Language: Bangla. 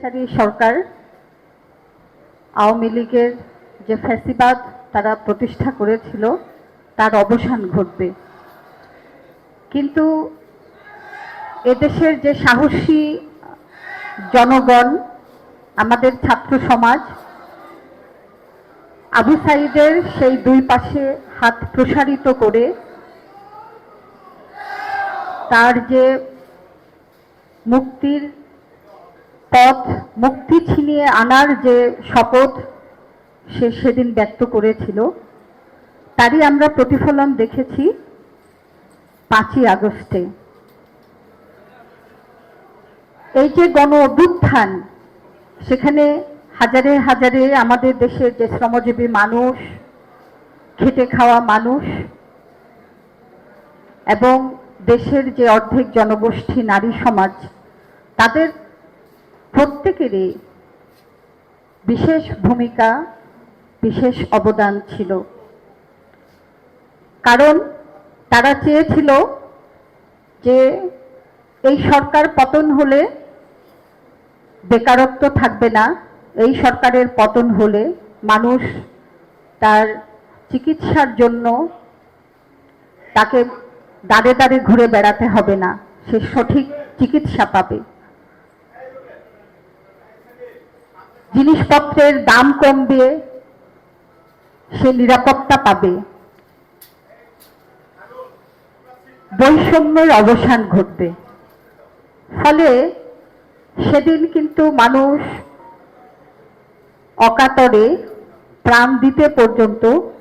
স্বৈরাচারী সরকার, আওয়ামী লীগের যে ফ্যাসিবাদ তারা প্রতিষ্ঠা করেছিল, তার অবসান ঘটবে। কিন্তু এদেশের যে সাহসী জনগণ, আমাদের ছাত্র সমাজ, আবু সাইদের সেই দুই পাশে হাত প্রসারিত করে তার যে মুক্তির পথ মুক্তি ছিনিয়ে আনার যে শপথ সে সেদিন ব্যক্ত করেছিল, তারই আমরা প্রতিফলন দেখেছি পাঁচই আগস্টে। এই যে গণ অভ্যুত্থান, সেখানে হাজারে হাজারে আমাদের দেশের যে শ্রমজীবী মানুষ, খেটে খাওয়া মানুষ, এবং দেশের যে অর্ধেক জনগোষ্ঠী নারী সমাজ, তাদের প্রত্যেকেরই বিশেষ ভূমিকা, বিশেষ অবদান ছিল। কারণ তারা চেয়েছিল যে এই সরকার পতন হলে বেকারত্ব থাকবে না, এই সরকারের পতন হলে মানুষ তার চিকিৎসার জন্য তাকে দাঁড়ে দাঁড়ে ঘুরে বেড়াতে হবে না, সে সঠিক চিকিৎসা পাবে। জিনিসপত্রের দাম কমবে সে নিরাপত্তা পাবে। বৈষম্যের অবসান ঘটবে। ফলে সেদিন কিন্তু মানুষ অকাতরে প্রাণ দিতে পর্যন্ত